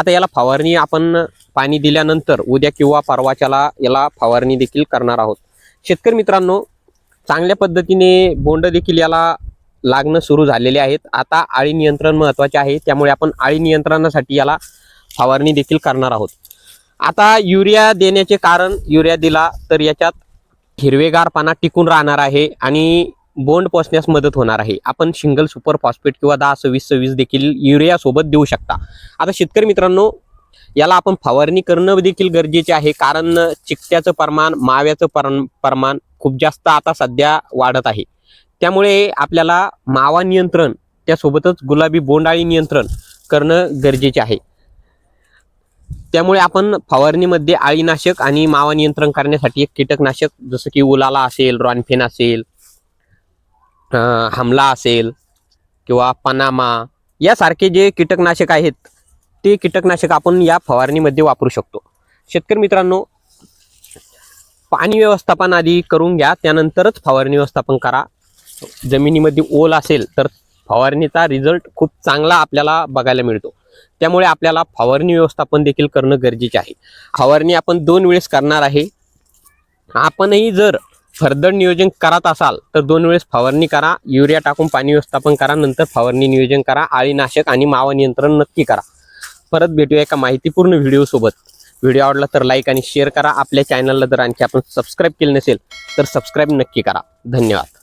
आता याला फवारणी आपण पाणी दिल्यानंतर उद्या किंवा परवाच्याला याला फवारणी देखील करणार आहोत. शेतकरी मित्रांनो चांगल्या पद्धतीने बोंड देखील याला लागणं सुरू झालेले आहेत. आता आळी नियंत्रण महत्त्वाचे आहे त्यामुळे आपण आळी नियंत्रणासाठी याला फवारणी देखील करणार आहोत. आता युरिया देण्याचे कारण युरिया दिला तर याच्यात हिरवेगार पाना टिकून राहणार आहे आणि बोंड पोचण्यास मदत होणार आहे. आपण सिंगल सुपर फॉस्फेट किंवा दहा सव्वीस सव्वीस देखील युरियासोबत देऊ शकता. आता शेतकरी मित्रांनो याला आपण फवारणी करणं देखील गरजेचे आहे. कारण चिकट्याचं प्रमाण माव्याचं पर प्रमाण खूप जास्त आता सध्या वाढत आहे. त्यामुळे आपल्याला मावा नियंत्रण त्यासोबतच गुलाबी बोंडाळी नियंत्रण करणं गरजेचे आहे. त्यामुळे आपण फवारणीमध्ये आळीनाशक आणि मावा नियंत्रण करण्यासाठी एक कीटकनाशक जसं की उलाला असेल रॉनफेन असेल हमला असेल किंवा पनामा यासारखे जे कीटकनाशक आहेत ते कीटकनाशक आपण या फवारणीमध्ये वापरू शकतो. शेतकरी मित्रांनो पाणी व्यवस्थापन आधी करून घ्या त्यानंतरच फवारणी व्यवस्थापन करा. जमिनीमध्ये ओल असेल तर फवारणीचा रिझल्ट खूप चांगला आपल्याला बघायला मिळतो. त्यामुळे आपल्याला फवारणी व्यवस्थापन देखील करणं गरजेचे आहे. फवारणी आपण दोन वेळेस करणार आहे. आपणही जर फर्दर नियोजन करत असाल तर दोन वेळेस फवारणी करा. युरिया टाकून पाणी व्यवस्थापन करा. नंतर फवारणी नियोजन करा. आळीनाशक आणि मावा नियंत्रण नक्की करा. परत भेटूया एका माहितीपूर्ण व्हिडिओसोबत व्हिडिओ आवडला तर लाईक आणि शेअर करा. आपल्या चॅनलला जर आणखी आपण सबस्क्राईब केलं नसेल तर सबस्क्राईब नक्की करा. धन्यवाद.